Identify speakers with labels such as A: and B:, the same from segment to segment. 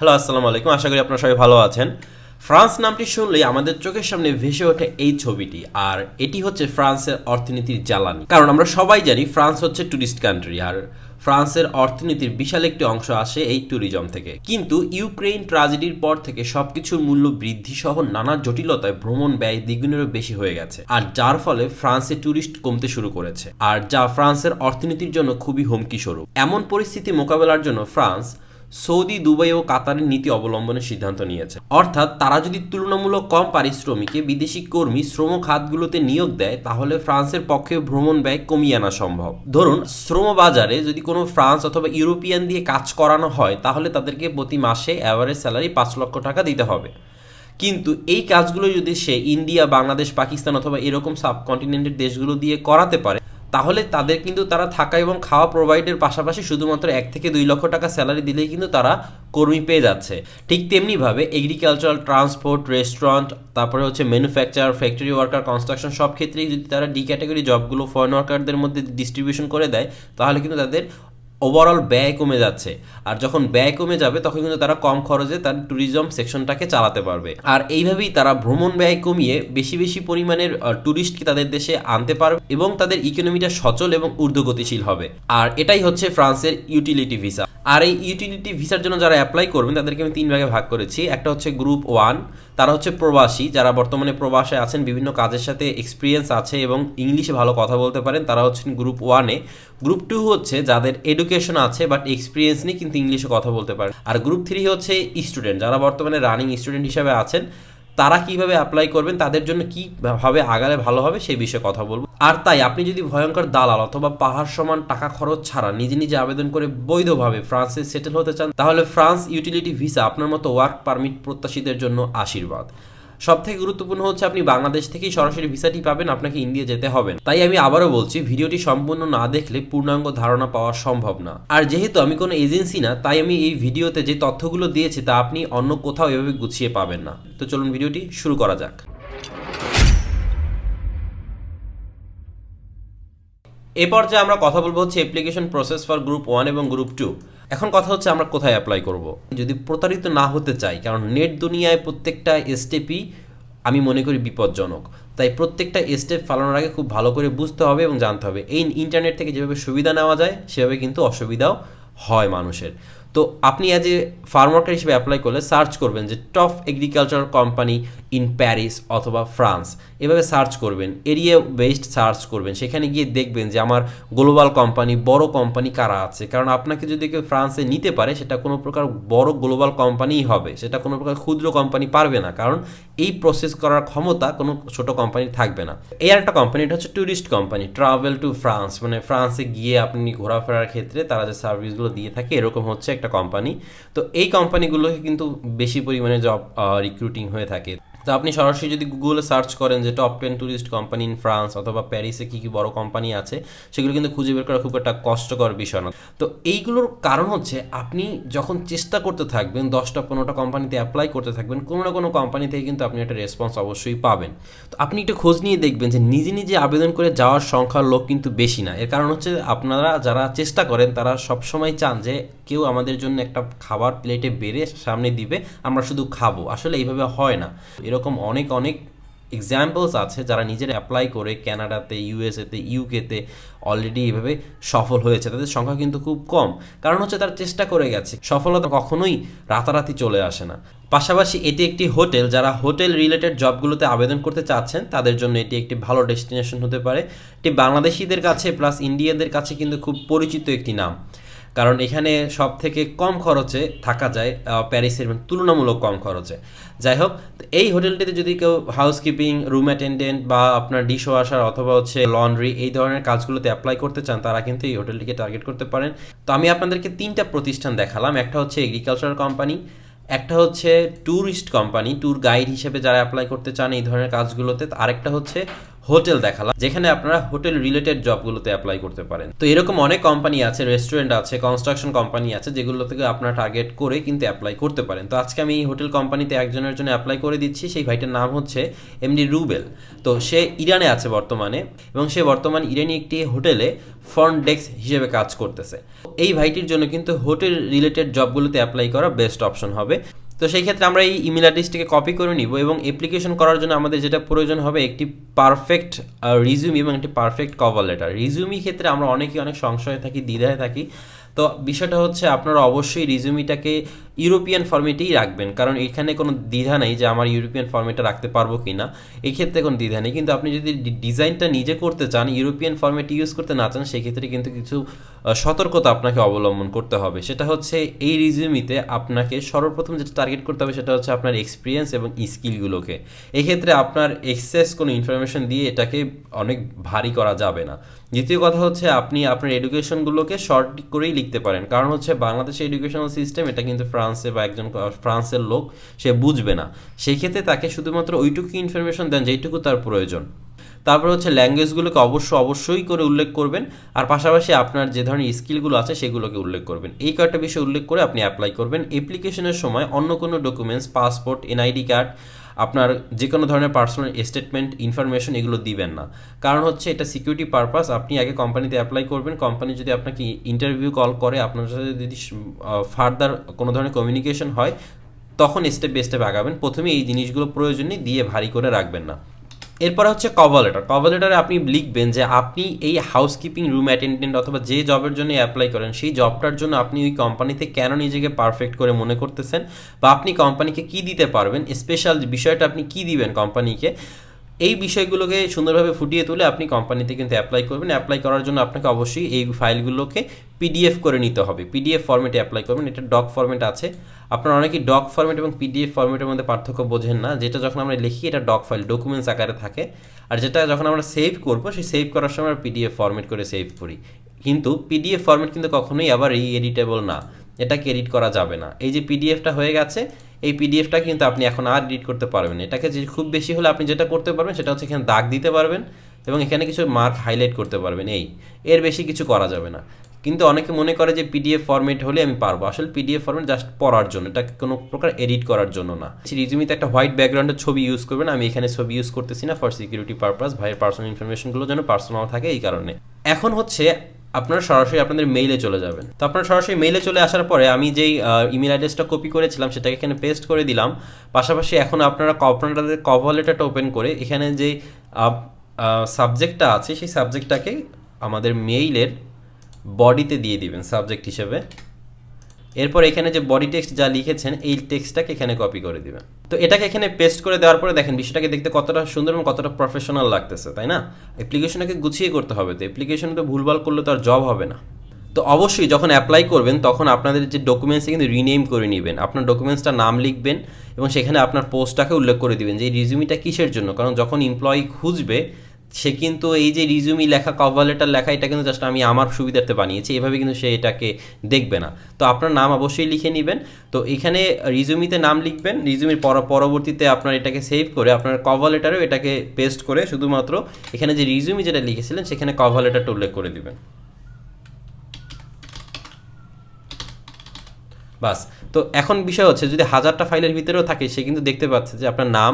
A: Hello, আসসালামু আলাইকুম। আশা করি আপনারা সবাই ভালো আছেন। ফ্রান্স নামটি শুনলেই আমাদের চোখের সামনে ভেসে ওঠে এই ছবিটি, আর এটি হচ্ছে ফ্রান্সের অর্থনীতির জ্বালানি। কারণ আমরা সবাই জানি ফ্রান্স হচ্ছে ট্যুরিস্ট কান্ট্রি আর ফ্রান্সের অর্থনীতির বিশাল একটি অংশ আসে এই ট্যুরিজম থেকে। কিন্তু ইউক্রেন ট্রাজেডির পর থেকে সবকিছুর মূল্য বৃদ্ধি সহ নানা জটিলতায় ভ্রমণ ব্যয় দ্বিগুণেরও বেশি হয়ে গেছে, আর যার ফলে ফ্রান্সে ট্যুরিস্ট কমতে শুরু করেছে, আর যা ফ্রান্সের অর্থনীতির জন্য খুবই হুমকি স্বরূপ এমন পরিস্থিতি মোকাবেলার জন্য ফ্রান্স সৌদি, দুবাই ও কাতারের নীতি অবলম্বনের সিদ্ধান্ত নিয়েছে। অর্থাৎ তারা যদি তুলনামূলক কম পারিশ্রমিকে বিদেশি কর্মী শ্রম খাতগুলোতে নিয়োগ দেয়, তাহলে ফ্রান্সের পক্ষে ভ্রমণ ব্যয় কমিয়ে আনা সম্ভব। ধরুন, শ্রম বাজারে যদি কোনো ফ্রান্স অথবা ইউরোপিয়ান দিয়ে কাজ করানো হয়, তাহলে তাদেরকে প্রতি মাসে অ্যাভারেজ স্যালারি পাঁচ লক্ষ টাকা দিতে হবে। কিন্তু এই কাজগুলো যদি সে ইন্ডিয়া, বাংলাদেশ, পাকিস্তান অথবা এরকম সাবকন্টিনেন্টের দেশগুলো দিয়ে করাতে পারে তাহলে তাদের কিন্তু তারা থাকা এবং খাওয়া প্রোভাইডের পাশাপাশি শুধুমাত্র এক থেকে দুই লক্ষ টাকা স্যালারি দিলেই কিন্তু তারা কর্মী পেয়ে যাচ্ছে। ঠিক তেমনিভাবে এগ্রিকালচারাল ট্রান্সপোর্ট রেস্টুরেন্ট তারপরে হচ্ছে ম্যানুফ্যাকচার ফ্যাক্টরি ওয়ার্কার কনস্ট্রাকশন সব ক্ষেত্রেই যদি তারা ডি ক্যাটাগরি জবগুলো ফরেন ওয়ার্কারদের মধ্যে ডিস্ট্রিবিউশন করে দেয়, তাহলে কিন্তু তাদের ওভারঅল ব্যয় কমে যাচ্ছে। আর যখন ব্যয় কমে যাবে, তখন কিন্তু তারা কম খরচে তার ট্যুরিজম সেকশনটাকে চালাতে পারবে। আর এইভাবেই তারা ভ্রমণ ব্যয় কমিয়ে বেশি বেশি পরিমাণের ট্যুরিস্টকে তাদের দেশে আনতে পারবে এবং তাদের ইকোনমিটা সচল এবং ঊর্ধ্বগতিশীল হবে। আর এটাই হচ্ছে ফ্রান্সের ইউটিলিটি ভিসা আর এই ইউটিলিটি ভিসার জন্য যারা অ্যাপ্লাই করবেন, তাদেরকে আমি তিন ভাগে ভাগ করেছি। একটা হচ্ছে গ্রুপ ওয়ান তারা হচ্ছে প্রবাসী। যারা বর্তমানে প্রবাসে আছেন, বিভিন্ন কাজের সাথে এক্সপিরিয়েন্স আছে এবং ইংলিশে ভালো কথা বলতে পারেন, তারা হচ্ছেন গ্রুপ ওয়ানে গ্রুপ টু হচ্ছে যাদের এডুকেশন আছে বাট এক্সপিরিয়েন্স নেই, কিন্তু ইংলিশে কথা বলতে পারেন। আর গ্রুপ থ্রি হচ্ছে স্টুডেন্ট যারা বর্তমানে রানিং স্টুডেন্ট হিসাবে আছেন তারা কীভাবে অ্যাপ্লাই করবেন, তাদের জন্য কি ভাবে আগালে ভালো হবে সেই বিষয়ে কথা বলব। আর তাই আপনি যদি ভয়ঙ্কর দালাল অথবা পাহাড় সমান টাকা খরচ ছাড়া নিজে নিজে আবেদন করে বৈধভাবে ফ্রান্সে সেটেল হতে চান, তাহলে ফ্রান্স ইউটিলিটি ভিসা আপনার মতো ওয়ার্ক পারমিট প্রত্যাশীদের জন্য আশীর্বাদ। সব থেকে গুরুত্বপূর্ণ হচ্ছে আপনি বাংলাদেশ থেকেই সরাসরি ভিসাটি পাবেন, আপনাকে ইন্ডিয়া যেতে হবে তাই আমি আবারও বলছি, ভিডিওটি সম্পূর্ণ না দেখলে পূর্ণাঙ্গ ধারণা পাওয়া সম্ভব না। আর যেহেতু আমি কোনো এজেন্সি না, তাই আমি এই ভিডিওতে যে তথ্যগুলো দিয়েছি তা আপনি অন্য কোথাও এভাবে গুছিয়ে পাবেন না। তো চলুন ভিডিওটি শুরু করা যাক। এ পর্যায়ে আমরা কথা বলব হচ্ছে application process for group one এবং গ্রুপ টু এখন কথা হচ্ছে আমরা কোথায় অ্যাপ্লাই করব। যদি প্রতারিত না হতে চাই, কারণ নেট দুনিয়ায় প্রত্যেকটা স্টেপই আমি মনে করি বিপজ্জনক। তাই প্রত্যেকটা স্টেপ ফালানোর আগে খুব ভালো করে বুঝতে হবে এবং জানতে হবে। এই ইন্টারনেট থেকে যেভাবে সুবিধা নেওয়া যায়, সেভাবে কিন্তু অসুবিধাও হয় মানুষের। তো আপনি অ্যাজ এ ফার্ম ওয়ার্কার হিসেবে অ্যাপ্লাই করলে সার্চ করবেন যে top agricultural company in Paris অথবা ফ্রান্স এভাবে সার্চ করবেন এরিয়া বেসড সার্চ করবেন। সেখানে গিয়ে দেখবেন যে আমার গ্লোবাল কোম্পানি বড় কোম্পানি কারা আছে। কারণ আপনাকে যদি কেউ ফ্রান্সে নিতে পারে, সেটা কোনো প্রকার বড় গ্লোবাল কোম্পানিই হবে। সেটা কোনো প্রকার ক্ষুদ্র কোম্পানি পারবে না। কারণ এই প্রসেস করার ক্ষমতা কোনো ছোট কোম্পানি থাকবে না। এই একটা কোম্পানি এটা হচ্ছে tourist company travel to France মানে ফ্রান্সে গিয়ে আপনি ঘোরাফেরার ক্ষেত্রে তারা যে সার্ভিসগুলো দিয়ে থাকে, এরকম হচ্ছে একটা কোম্পানি তো এই কোম্পানিগুলোকে কিন্তু বেশি পরিমাণে জব রিক্রুটিং হয়ে থাকে। তো আপনি সরাসরি যদি গুগলে সার্চ করেন যে top ten tourist company in France অথবা প্যারিসে কী কী বড় কোম্পানি আছে, সেগুলো কিন্তু খুঁজে বের করা খুব একটা কষ্টকর বিষয় না। তো এইগুলোর কারণ হচ্ছে আপনি যখন চেষ্টা করতে থাকবেন, দশটা পনেরোটা কোম্পানিতে অ্যাপ্লাই করতে থাকবেন, কোনো না কোনো কোম্পানি থেকে কিন্তু আপনি একটা রেসপন্স অবশ্যই পাবেন। তো আপনি একটু খোঁজ নিয়ে দেখবেন যে নিজে নিজে আবেদন করে যাওয়ার সংখ্যার লোক কিন্তু বেশি না। এর কারণ হচ্ছে আপনারা যারা চেষ্টা করেন, তারা সবসময় চান যে কেউ আমাদের জন্য একটা খাবার প্লেটে বেড়ে সামনে দিবে, আমরা শুধু খাব। আসলে এইভাবে হয় না। এরকম অনেক অনেক এক্সাম্পলস আছে যারা নিজের অ্যাপ্লাই করে ক্যানাডাতে ইউএসএতে ইউকেতে অলরেডি এভাবে সফল হয়েছে। তাদের সংখ্যা কিন্তু খুব কম। কারণ হচ্ছে তারা চেষ্টা করে গেছে। সফলতা কখনোই রাতারাতি চলে আসে না। পাশাপাশি এটি একটি হোটেল। যারা হোটেল রিলেটেড জবগুলোতে আবেদন করতে চাচ্ছেন, তাদের জন্য এটি একটি ভালো ডেস্টিনেশন হতে পারে। এটি বাংলাদেশিদের কাছে প্লাস ইন্ডিয়াদের কাছে কিন্তু খুব পরিচিত একটি নাম। কারণ এখানে সব থেকে কম খরচে থাকা যায় প্যারিসের তুলনামূলক কম খরচে। যাই হোক এই হোটেলটিতে যদি কেউ হাউসকিপিং রুম অ্যাটেন্ডেন্ট বা আপনার ডিশ ওয়াশার অথবা হচ্ছে লন্ড্রি এই ধরনের কাজগুলোতে অ্যাপ্লাই করতে চান, তারা কিন্তু এই হোটেলটিকে টার্গেট করতে পারেন। তো আমি আপনাদেরকে তিনটা প্রতিষ্ঠান দেখালাম, একটা হচ্ছে এগ্রিকালচার কোম্পানি একটা হচ্ছে ট্যুরিস্ট কোম্পানি ট্যুর গাইড হিসেবে যারা অ্যাপ্লাই করতে চান এই ধরনের কাজগুলোতে, আরেকটা হচ্ছে হোটেল দেখালাম, যেখানে আপনারা হোটেল রিলেটেড জবগুলোতে অ্যাপ্লাই করতে পারেন। তো এরকম অনেক কোম্পানি আছে রেস্টুরেন্ট আছে কনস্ট্রাকশন কোম্পানি আছে, যেগুলো থেকে আপনারা টার্গেট করে কিন্তু অ্যাপ্লাই করতে পারেন। তো আজকে আমি এই হোটেল কোম্পানিতে একজনের জন্য অ্যাপ্লাই করে দিচ্ছি, সেই ভাইটার নাম হচ্ছে এমডি রুবেল। তো সে ইরানে আছে বর্তমানে এবং সে বর্তমান ইরানি একটি হোটেলে ফ্রন্ট ডেস্ক হিসেবে কাজ করতেছে। এই ভাইটির জন্য কিন্তু হোটেল রিলেটেড জবগুলোতে অ্যাপ্লাই করা বেস্ট অপশন হবে। তো সেই ক্ষেত্রে আমরা এই ইমেল অ্যাড্রেসটিকে কপি করে নিব এবং অ্যাপ্লিকেশন করার জন্য আমাদের যেটা প্রয়োজন হবে একটি পারফেক্ট রিজিউম এবং একটি পারফেক্ট কভার লেটার রিজিউমি ক্ষেত্রে আমরা অনেকেই অনেক সংশয়ে থাকি, দ্বিধায় থাকি। তো বিষয়টা হচ্ছে আপনারা অবশ্যই রিজিউমিটাকে ইউরোপিয়ান ফর্মেটেই রাখবেন, কারণ এখানে কোনো দ্বিধা নেই যে আমার ইউরোপিয়ান ফর্মেটটা রাখতে পারব কি না এই ক্ষেত্রে কোনো দ্বিধা নেই, কিন্তু আপনি যদি ডিজাইনটা নিজে করতে চান, ইউরোপিয়ান ফর্মেট ইউজ করতে না চান, সেক্ষেত্রে কিন্তু কিছু সতর্কতা আপনাকে অবলম্বন করতে হবে। সেটা হচ্ছে এই রিজিউমিতে আপনাকে সর্বপ্রথম যেটা টার্গেট করতে হবে সেটা হচ্ছে আপনার এক্সপিরিয়েন্স এবং স্কিলগুলোকে এক্ষেত্রে আপনার এক্সেস কোনো ইনফরমেশন দিয়ে এটাকে অনেক ভারী করা যাবে না। দ্বিতীয় কথা হচ্ছে আপনি আপনার এডুকেশনগুলোকে শর্ট করেই লিখতে পারেন। কারণ হচ্ছে বাংলাদেশের এডুকেশনাল সিস্টেম এটা কিন্তু ফ্রান্সে বা একজন ফ্রান্সের লোক, সে বুঝবে না। সেক্ষেত্রে তাকে শুধুমাত্র ওইটুকু ইনফরমেশন দেন যেইটুকু তার প্রয়োজন। তারপর হচ্ছে ল্যাঙ্গুয়েজগুলোকে অবশ্য অবশ্যই করে উল্লেখ করবেন, আর পাশাপাশি আপনার যে ধরনের স্কিলগুলো আছে সেগুলোকে উল্লেখ করবেন। এই কয়েকটা বিষয় উল্লেখ করে আপনি অ্যাপ্লাই করবেন। অ্যাপ্লিকেশনের সময় অন্য কোনো ডকুমেন্টস পাসপোর্ট এনআইডি কার্ড আপনার যে কোনো ধরনের পার্সোনাল স্টেটমেন্ট ইনফরমেশন এগুলো দিবেন না। কারণ হচ্ছে এটা সিকিউরিটি পারপাস আপনি আগে কোম্পানিতে অ্যাপ্লাই করবেন কোম্পানি যদি আপনাকে ইন্টারভিউ কল করে, আপনার সাথে যদি ফার্দার কোনো ধরনের কমিউনিকেশন হয়, তখন স্টেপ বাই স্টেপ আগাবেন। প্রথমে এই জিনিসগুলো প্রয়োজনে দিয়ে ভারী করে রাখবেন না। এরপর হচ্ছে কভার লেটার কভার লেটারে আপনি লিখবেন যে আপনি এই হাউসকিপিং রুম অ্যাটেন্ডেন্ট অথবা যে জবের জন্য অ্যাপ্লাই করেন, সেই জবটার জন্য আপনি ওই কোম্পানিতে কেন নিজেকে পারফেক্ট করে মনে করতেছেন? বা আপনি কোম্পানিকে কি দিতে পারবেন? স্পেশাল বিষয়টা আপনি কি দিবেন কোম্পানিকে এই বিষয়গুলোকে সুন্দরভাবে ফুটিয়ে তুলে আপনি কোম্পানিতে কিন্তু অ্যাপ্লাই করবেন। অ্যাপ্লাই করার জন্য আপনাকে অবশ্যই এই ফাইলগুলোকে পিডিএফ করে নিতে হবে। পিডিএফ ফর্মেটে অ্যাপ্লাই করবেন। এটা ডক ফর্মেট আছে। আপনারা অনেকেই ডক ফর্মেট এবং পিডিএফ ফর্মেটের মধ্যে পার্থক্য বোঝেন না। যেটা যখন আমরা লিখি, এটা ডক ফাইল ডকুমেন্টস আকারে থাকে। আর যেটা যখন আমরা সেভ করব, সেই সেভ করার সময় আমরা পিডিএফ ফর্মেট করে সেভ করি। কিন্তু পিডিএফ ফর্মেট কিন্তু কখনোই আবার রি এডিটেবল না। এটাকে এডিট করা যাবে না। এই যে পিডিএফটা হয়ে গেছে এই পিডিএফটা কিন্তু আপনি এখন আর এডিট করতে পারবেন এটাকে যে খুব বেশি হলে আপনি যেটা করতে পারবেন সেটা হচ্ছে এখানে দাগ দিতে পারবেন এবং এখানে কিছু মার্ক হাইলাইট করতে পারবেন। এই, এর বেশি কিছু করা যাবে না। কিন্তু অনেকে মনে করে যে পিডিএফ ফরম্যাট হলে আমি পারব। আসলে পিডিএফ ফরম্যাট জাস্ট পড়ার জন্য এটা কোনো প্রকার এডিট করার জন্য না। রিজুমিতে একটা হোয়াইট ব্যাকগ্রাউন্ডের ছবি ইউজ করবেন। আমি এখানে ছবি ইউজ করতেছি না ফর সিকিউরিটি পারপাস ভাইয়ের পার্সোনাল ইনফরমেশনগুলো যেন পার্সোনাল থাকে এই কারণে। এখন হচ্ছে আপনারা সরাসরি আপনাদের মেইলে চলে যাবেন। তো আপনারা সরাসরি মেইলে চলে আসার পরে আমি যেই ইমেল অ্যাড্রেসটা কপি করেছিলাম, সেটাকে এখানে পেস্ট করে দিলাম। পাশাপাশি এখন আপনারা আপনাদের কভার লেটারটা ওপেন করে এখানে যে সাবজেক্টটা আছে, সেই সাবজেক্টটাকে আমাদের মেইলের বডিতে দিয়ে দিবেন সাবজেক্ট হিসেবে। এরপর এখানে যে বডি টেক্সট যা লিখেছেন, এই টেক্সটটাকে এখানে কপি করে দিবেন। তো এটাকে এখানে পেস্ট করে দেওয়ার পরে দেখেন, বিষয়টাকে দেখতে কতটা সুন্দর এবং কতটা প্রফেশনাল লাগতেছে, তাই না? অ্যাপ্লিকেশনটাকে গুছিয়ে করতে হবে তো অ্যাপ্লিকেশন তো ভুলভাল করলে তো আর জব হবে না। তো অবশ্যই যখন অ্যাপ্লাই করবেন, তখন আপনাদের যে ডকুমেন্টসে কিন্তু রিনেম করে নেবেন, আপনার ডকুমেন্টসটার নাম লিখবেন এবং সেখানে আপনার পোস্টটাকে উল্লেখ করে দিবেন যে এই রিজিউমিটা কিসের জন্য? কারণ যখন এমপ্লয়ি খুঁজবে সে কিন্তু এই যে রিজুমি লেখা কভার লেটার লেখা, এটা কিন্তু জাস্ট আমি আমার সুবিধার্থে বানিয়েছি। এভাবে কিন্তু সে এটাকে দেখবে না। তো আপনার নাম অবশ্যই লিখে নেবেন। তো এখানে রিজুমিতে নাম লিখবেন। রিজুমির পর পরবর্তীতে আপনার এটাকে সেভ করে আপনার কভার লেটারেও এটাকে পেস্ট করে শুধুমাত্র এখানে যে রিজুমি যেটা লিখেছিলেন, সেখানে কভার লেটারটা উল্লেখ করে দিবেন। বাস। তো এখন বিষয় হচ্ছে, যদি হাজারটা ফাইলের ভিতরেও থাকে, সে কিন্তু দেখতে পাচ্ছে যে আপনার নাম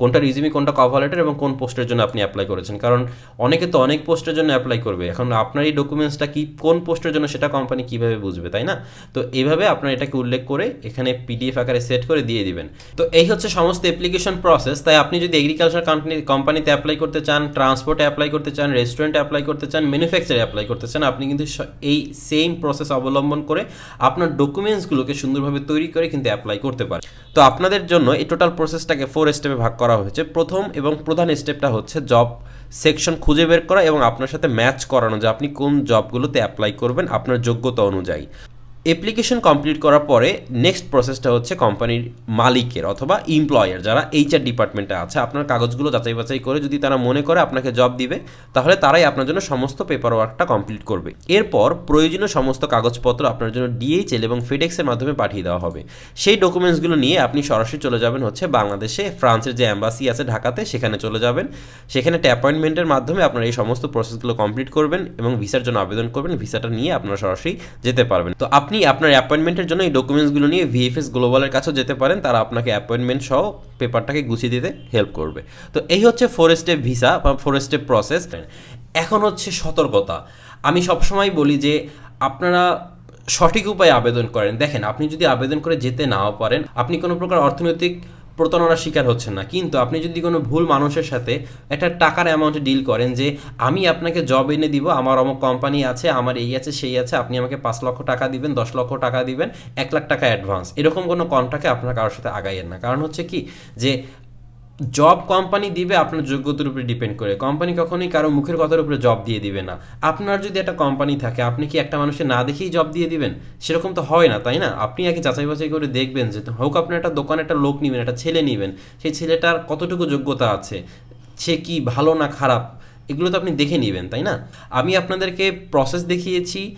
A: কোনটা রিজিউমি কোনটা কভার লেটার এবং কোন পোস্টের জন্য আপনি অ্যাপ্লাই করেছেন। কারণ অনেকে তো অনেক পোস্টের জন্য অ্যাপ্লাই করবে। এখন আপনার এই ডকুমেন্টসটা কি, কোন পোস্টের জন্য সেটা কোম্পানি কীভাবে বুঝবে, তাই না? তো এইভাবে আপনার এটাকে উল্লেখ করে এখানে পিডিএফ আকারে সেট করে দিয়ে দিবেন। তো এই হচ্ছে সমস্ত অ্যাপ্লিকেশন প্রসেস তাই আপনি যদি এগ্রিকালচার কোম্পানি কোম্পানিতে অ্যাপ্লাই করতে চান ট্রান্সপোর্টে অ্যাপ্লাই করতে চান রেস্টুরেন্টে অ্যাপ্লাই করতে চান ম্যানুফ্যাকচারে অ্যাপ্লাই করতে চান, আপনি কিন্তু এই সেম প্রসেস অবলম্বন করে আপনার ডকুমেন্টসগুলোকে সুন্দরভাবে তৈরি করে কিন্তু অ্যাপ্লাই করতে পারেন। তো আপনাদের জন্য এই টোটাল প্রসেসটাকে ফোর স্টেপে ভাগ করা হয়েছে। প্রথম এবং প্রধান স্টেপটা হচ্ছে জব সেকশন খুঁজে বের করা এবং আপনার সাথে ম্যাচ করানো যে আপনি কোন জবগুলোতে অ্যাপ্লাই করবেন আপনার যোগ্যতা অনুযায়ী। অ্যাপ্লিকেশন কমপ্লিট করার পরে নেক্সট প্রসেসটা হচ্ছে কোম্পানির মালিকের অথবা এমপ্লয়ার যারা এইচআর ডিপার্টমেন্টে আছে। আপনার কাগজগুলো যাচাই বাছাই করে যদি তারা মনে করে আপনাকে জব দিবে, তাহলে তারাই আপনার জন্য সমস্ত পেপার ওয়ার্কটা কমপ্লিট করবে। এরপর প্রয়োজনীয় সমস্ত কাগজপত্র আপনার জন্য ডিএইচএল এবং ফেডেক্সের মাধ্যমে পাঠিয়ে দেওয়া হবে। সেই ডকুমেন্টসগুলো নিয়ে আপনি সরাসরি চলে যাবেন হচ্ছে বাংলাদেশে। ফ্রান্সের যে অ্যাম্বাসি আছে ঢাকাতে, সেখানে চলে যাবেন। সেখানে একটা অ্যাপয়েন্টমেন্টের মাধ্যমে আপনারা এই সমস্ত প্রসেসগুলো কমপ্লিট করবেন এবং ভিসার জন্য আবেদন করবেন। ভিসাটা নিয়ে আপনারা সরাসরি যেতে পারবেন। তো আপনি আপনার অ্যাপয়েন্টমেন্টের জন্য এই ডকুমেন্টসগুলো নিয়ে ভিএফএস গ্লোবালের কাছেও যেতে পারেন, তারা আপনাকে অ্যাপয়েন্টমেন্ট সহ পেপারটাকে গুছিয়ে দিতে হেল্প করবে। তো এই হচ্ছে ফোর স্টেপ ভিসা বা ফোর স্টেপ প্রসেস এখন হচ্ছে সতর্কতা। আমি সবসময় বলি যে আপনারা সঠিক উপায়ে আবেদন করেন। দেখেন, আপনি যদি আবেদন করে যেতে নাও পারেন, আপনি কোনো প্রকার অর্থনৈতিক প্রতারণার শিকার হচ্ছেন না। কিন্তু আপনি যদি কোনো ভুল মানুষের সাথে একটা টাকার অ্যামাউন্টে ডিল করেন যে, আমি আপনাকে জব এনে দিব, আমার অমুক কোম্পানি আছে, আমার এই আছে, সেই আছে, আপনি আমাকে পাঁচ লক্ষ টাকা দিবেন, দশ লক্ষ টাকা দিবেন, এক লাখ টাকা অ্যাডভান্স এরকম কোনো কন্ট্রাক্টে আপনার কারোর সাথে আগাইয়েন না। কারণ হচ্ছে কি? যে জব কোম্পানি দিবে, আপনার যোগ্যতার উপরে ডিপেন্ড করে। কোম্পানি কখনোই কারও মুখের কথার উপরে জব দিয়ে দিবে না। আপনার যদি একটা কোম্পানি থাকে, আপনি কি একটা মানুষের না দেখেই জব দিয়ে দিবেন? সেরকম তো হয় না, তাই না? আপনি আগে যাচাই বাছাই করে দেখবেন যে, হোক আপনি একটা দোকানে একটা লোক নেবেন, একটা ছেলে নেবেন, সেই ছেলেটার কতটুকু যোগ্যতা আছে? সে কি ভালো না খারাপ? এগুলো তো আপনি দেখে নেবেন, তাই না? আমি আপনাদেরকে প্রসেস দেখিয়েছি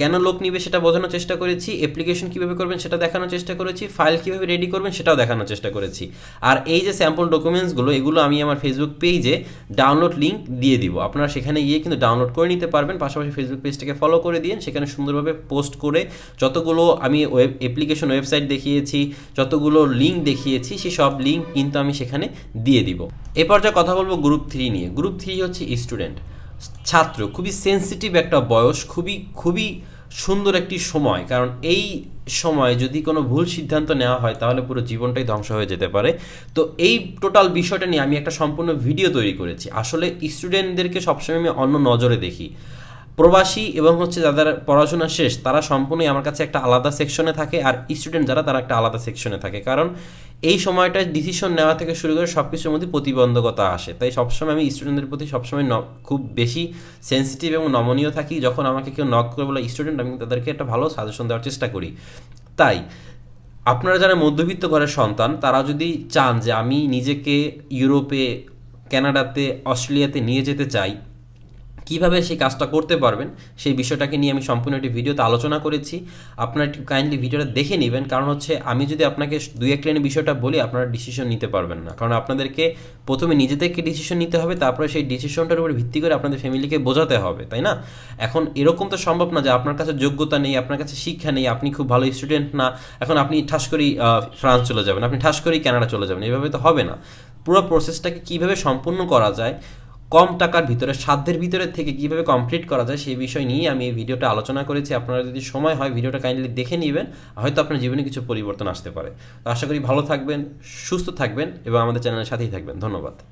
A: কেন লোক নিবে সেটা বোঝানোর চেষ্টা করেছি অ্যাপ্লিকেশন কীভাবে করবেন সেটা দেখানোর চেষ্টা করেছি ফাইল কীভাবে রেডি করবেন সেটাও দেখানোর চেষ্টা করেছি। আর এই যে স্যাম্পল ডকুমেন্টসগুলো এগুলো আমি আমার ফেসবুক পেজে ডাউনলোড লিঙ্ক দিয়ে দিব। আপনারা সেখানে গিয়ে কিন্তু ডাউনলোড করে নিতে পারবেন, পাশাপাশি ফেসবুক পেজটাকে ফলো করে দিন সেখানে সুন্দরভাবে পোস্ট করে যতগুলো আমি ওয়েব অ্যাপ্লিকেশন ওয়েবসাইট দেখিয়েছি, যতগুলো লিঙ্ক দেখিয়েছি সেই সব লিঙ্ক কিন্তু আমি সেখানে দিয়ে দিব। এ পর্যায়ে কথা বলব গ্রুপ থ্রি নিয়ে। গ্রুপ থ্রি হচ্ছে স্টুডেন্ট ছাত্র, খুবই সেন্সিটিভ একটা বয়স, খুবই খুবই সুন্দর একটি সময়। কারণ এই সময় যদি কোনো ভুল সিদ্ধান্ত নেওয়া হয়, তাহলে পুরো জীবনটাই ধ্বংস হয়ে যেতে পারে। তো এই টোটাল বিষয়টা নিয়ে আমি একটা সম্পূর্ণ ভিডিও তৈরি করেছি। আসলে স্টুডেন্টদেরকে সবসময় আমি অন্য নজরে দেখি। প্রবাসী এবং হচ্ছে যাদের পড়াশোনা শেষ, তারা সম্পূর্ণই আমার কাছে একটা আলাদা সেকশনে থাকে আর স্টুডেন্ট যারা, তারা একটা আলাদা সেকশনে থাকে। কারণ এই সময়টায় ডিসিশন নেওয়া থেকে শুরু করে সব কিছুর মধ্যে প্রতিবন্ধকতা আসে। তাই সবসময় আমি স্টুডেন্টদের প্রতি সবসময় খুব বেশি সেন্সিটিভ এবং নমনীয় থাকি। যখন আমাকে কেউ নক করে বলে স্টুডেন্ট আমি তাদেরকে একটা ভালো সাজেশন দেওয়ার চেষ্টা করি। তাই আপনারা যারা মধ্যবিত্ত ঘরের সন্তান, তারা যদি চান যে আমি নিজেকে ইউরোপে, কানাডাতে, অস্ট্রেলিয়াতে নিয়ে যেতে চাই কীভাবে সেই কাজটা করতে পারবেন, সেই বিষয়টাকে নিয়ে আমি সম্পূর্ণ একটি ভিডিওতে আলোচনা করেছি। আপনারা একটু কাইন্ডলি ভিডিওটা দেখে নেবেন, কারণ হচ্ছে আমি যদি আপনাকে দুই এক লাইনে বিষয়টা বলি, আপনারা ডিসিশন নিতে পারবেন না। কারণ আপনাদেরকে প্রথমে নিজে থেকে ডিসিশন নিতে হবে, তারপরে সেই ডিসিশনটার উপর ভিত্তি করে আপনাদের ফ্যামিলিকে বোঝাতে হবে, তাই না? এখন এরকম তো সম্ভব না যে আপনার কাছে যোগ্যতা নেই, আপনার কাছে শিক্ষা নেই, আপনি খুব ভালো স্টুডেন্ট না, এখন আপনি ঠাস করেই ফ্রান্স চলে যাবেন, আপনি ঠাস করেই কানাডা চলে যাবেন, এভাবে তো হবে না। পুরো প্রসেসটাকে কীভাবে সম্পূর্ণ করা যায় কম টাকার ভিতরে, সাধ্যের ভিতরে থেকে কীভাবে কমপ্লিট করা যায় সেই বিষয় নিয়ে আমি এই ভিডিওটা আলোচনা করেছি। আপনারা যদি সময় হয় ভিডিওটা কাইন্ডলি দেখে নেবেন, হয়তো আপনার জীবনে কিছু পরিবর্তন আসতে পারে। তো আশা করি ভালো থাকবেন, সুস্থ থাকবেন এবং আমাদের চ্যানেলের সাথেই থাকবেন। ধন্যবাদ।